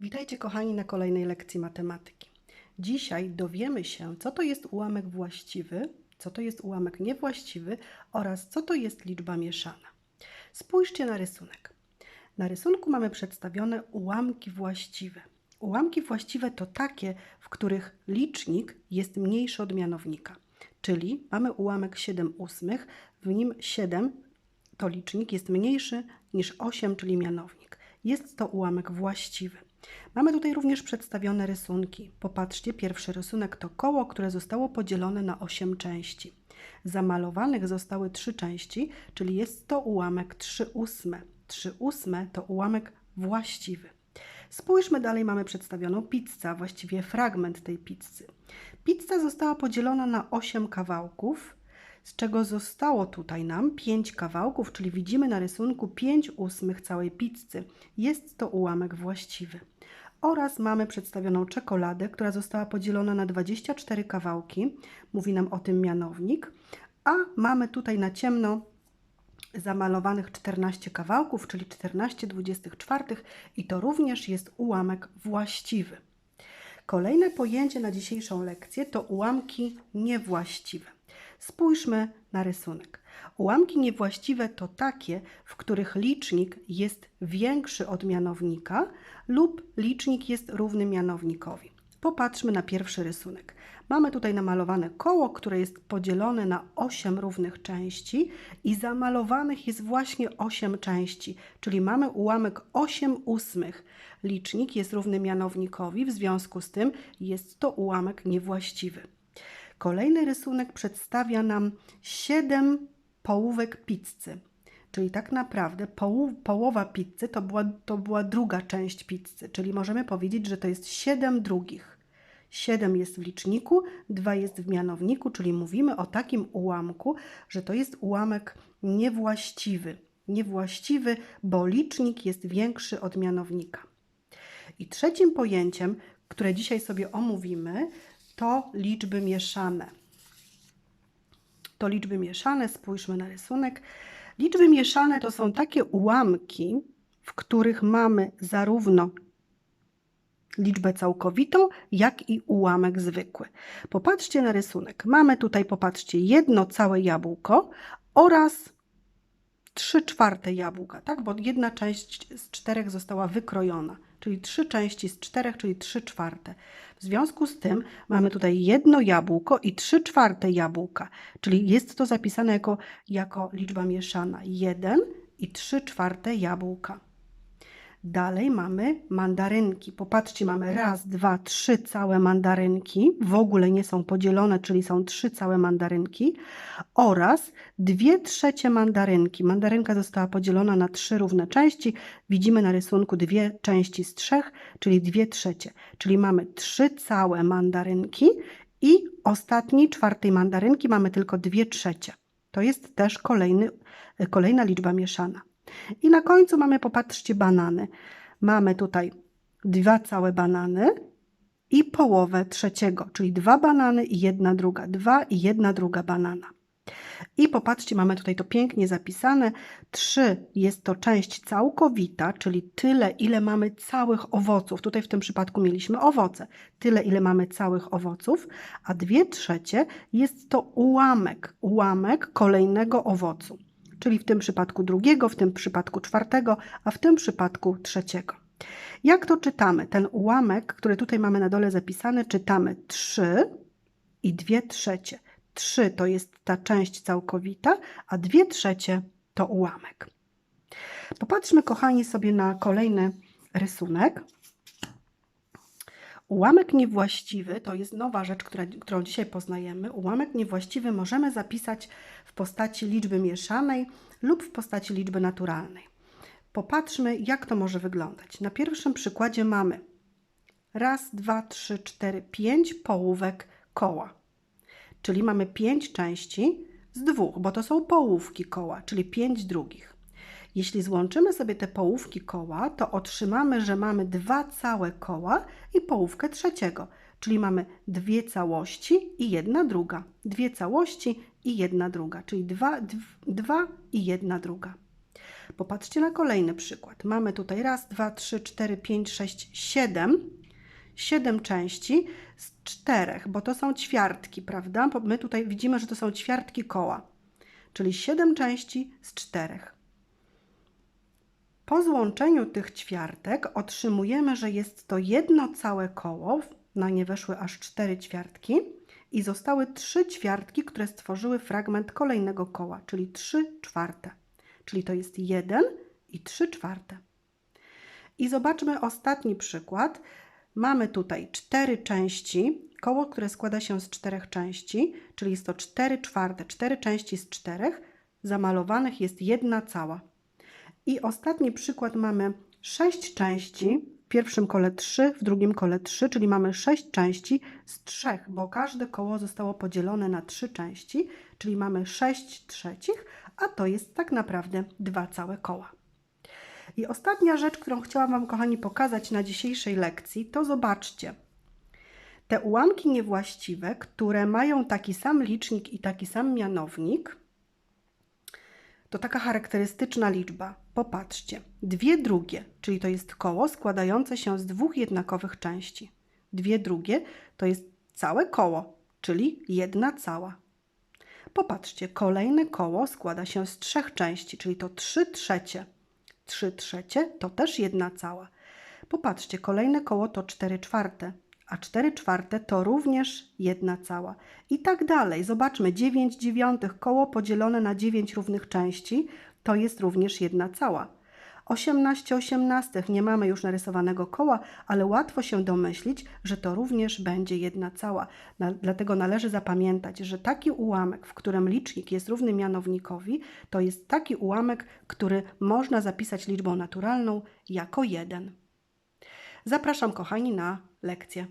Witajcie kochani na kolejnej lekcji matematyki. Dzisiaj dowiemy się, co to jest ułamek właściwy, co to jest ułamek niewłaściwy oraz co to jest liczba mieszana. Spójrzcie na rysunek. Na rysunku mamy przedstawione ułamki właściwe. Ułamki właściwe to takie, w których licznik jest mniejszy od mianownika. Czyli mamy ułamek 7 ósmych, w nim 7 to licznik jest mniejszy niż 8, czyli mianownik. Jest to ułamek właściwy. Mamy tutaj również przedstawione rysunki. Popatrzcie, pierwszy rysunek to koło, które zostało podzielone na 8 części. Zamalowanych zostały 3 części, czyli jest to ułamek 3 ósme. 3 ósme to ułamek właściwy. Spójrzmy dalej, mamy przedstawioną pizzę, właściwie fragment tej pizzy. Pizza została podzielona na 8 kawałków, z czego zostało tutaj nam 5 kawałków, czyli widzimy na rysunku 5 ósmych całej pizzy. Jest to ułamek właściwy. Oraz mamy przedstawioną czekoladę, która została podzielona na 24 kawałki. Mówi nam o tym mianownik. A mamy tutaj na ciemno zamalowanych 14 kawałków, czyli 14 24 i to również jest ułamek właściwy. Kolejne pojęcie na dzisiejszą lekcję to ułamki niewłaściwe. Spójrzmy na rysunek. Ułamki niewłaściwe to takie, w których licznik jest większy od mianownika lub licznik jest równy mianownikowi. Popatrzmy na pierwszy rysunek. Mamy tutaj namalowane koło, które jest podzielone na 8 równych części i zamalowanych jest właśnie 8 części, czyli mamy ułamek 8 ósmych. Licznik jest równy mianownikowi, w związku z tym jest to ułamek niewłaściwy. Kolejny rysunek przedstawia nam 7 połówek pizzy. Czyli tak naprawdę połów, połowa pizzy to była, to była druga część pizzy, czyli możemy powiedzieć, że to jest 7 drugich. 7 jest w liczniku, 2 jest w mianowniku, czyli mówimy o takim ułamku, że to jest ułamek niewłaściwy. Niewłaściwy, bo licznik jest większy od mianownika. I trzecim pojęciem, które dzisiaj sobie omówimy, to liczby mieszane. To liczby mieszane, spójrzmy na rysunek. Liczby mieszane to są takie ułamki, w których mamy zarówno liczbę całkowitą, jak i ułamek zwykły. Popatrzcie na rysunek. Mamy tutaj, popatrzcie, jedno całe jabłko oraz 3 czwarte jabłka, tak? Bo jedna część z czterech została wykrojona, czyli trzy części z czterech, czyli 3 czwarte. W związku z tym mamy tutaj jedno jabłko i 3 czwarte jabłka, czyli jest to zapisane jako, jako liczba mieszana. 1 i 3 czwarte jabłka. Dalej mamy mandarynki. Popatrzcie, mamy raz, dwa, trzy całe mandarynki. W ogóle nie są podzielone, czyli są trzy całe mandarynki. Oraz dwie trzecie mandarynki. Mandarynka została podzielona na trzy równe części. Widzimy na rysunku dwie części z trzech, czyli dwie trzecie. Czyli mamy trzy całe mandarynki i ostatniej, czwartej mandarynki mamy tylko dwie trzecie. To jest też kolejny, kolejna liczba mieszana. I na końcu mamy, popatrzcie, banany. Mamy tutaj dwa całe banany i połowę trzeciego, czyli dwa banany i jedna druga, dwa i jedna druga banana. I popatrzcie, mamy tutaj to pięknie zapisane. Trzy jest to część całkowita, czyli tyle, ile mamy całych owoców. Tutaj w tym przypadku mieliśmy owoce. Tyle, ile mamy całych owoców. A dwie trzecie jest to ułamek, ułamek kolejnego owocu czyli w tym przypadku drugiego, w tym przypadku czwartego, a w tym przypadku trzeciego. Jak to czytamy? Ten ułamek, który tutaj mamy na dole zapisany, czytamy 3 i 2 trzecie. 3 to jest ta część całkowita, a 2 trzecie to ułamek. Popatrzmy, kochani, sobie na kolejny rysunek. Ułamek niewłaściwy to jest nowa rzecz, która, którą dzisiaj poznajemy. Ułamek niewłaściwy możemy zapisać w postaci liczby mieszanej lub w postaci liczby naturalnej. Popatrzmy, jak to może wyglądać. Na pierwszym przykładzie mamy raz, dwa, trzy, cztery, pięć połówek koła. Czyli mamy pięć części z dwóch, bo to są połówki koła, czyli pięć drugich. Jeśli złączymy sobie te połówki koła, to otrzymamy, że mamy dwa całe koła i połówkę trzeciego, czyli mamy dwie całości i jedna druga. Dwie całości i jedna druga, czyli dwa, dwa i jedna druga. Popatrzcie na kolejny przykład. Mamy tutaj raz, dwa, trzy, cztery, pięć, sześć, siedem. Siedem części z czterech, bo to są ćwiartki, prawda? My tutaj widzimy, że to są ćwiartki koła, czyli siedem części z czterech. Po złączeniu tych ćwiartek otrzymujemy, że jest to jedno całe koło, na nie weszły aż cztery ćwiartki i zostały trzy ćwiartki, które stworzyły fragment kolejnego koła, czyli trzy czwarte. Czyli to jest jeden i trzy czwarte. I zobaczmy ostatni przykład. Mamy tutaj cztery części, koło, które składa się z czterech części, czyli jest to cztery czwarte, cztery części z czterech, zamalowanych jest jedna cała. I ostatni przykład mamy sześć części, w pierwszym kole 3, w drugim kole 3, czyli mamy sześć części z trzech, bo każde koło zostało podzielone na trzy części, czyli mamy sześć trzecich, a to jest tak naprawdę dwa całe koła. I ostatnia rzecz, którą chciałam Wam, kochani, pokazać na dzisiejszej lekcji, to zobaczcie. Te ułamki niewłaściwe, które mają taki sam licznik i taki sam mianownik, to taka charakterystyczna liczba. Popatrzcie. Dwie drugie, czyli to jest koło składające się z dwóch jednakowych części. Dwie drugie to jest całe koło, czyli jedna cała. Popatrzcie, kolejne koło składa się z trzech części, czyli to trzy trzecie. Trzy trzecie to też jedna cała. Popatrzcie, kolejne koło to cztery czwarte, a cztery czwarte to również jedna cała. I tak dalej. Zobaczmy, 9 dziewiątych koło podzielone na 9 równych części to jest również jedna cała. 18 osiemnastych nie mamy już narysowanego koła, ale łatwo się domyślić, że to również będzie jedna cała. Na, dlatego należy zapamiętać, że taki ułamek, w którym licznik jest równy mianownikowi, to jest taki ułamek, który można zapisać liczbą naturalną jako jeden. Zapraszam kochani na lekcję.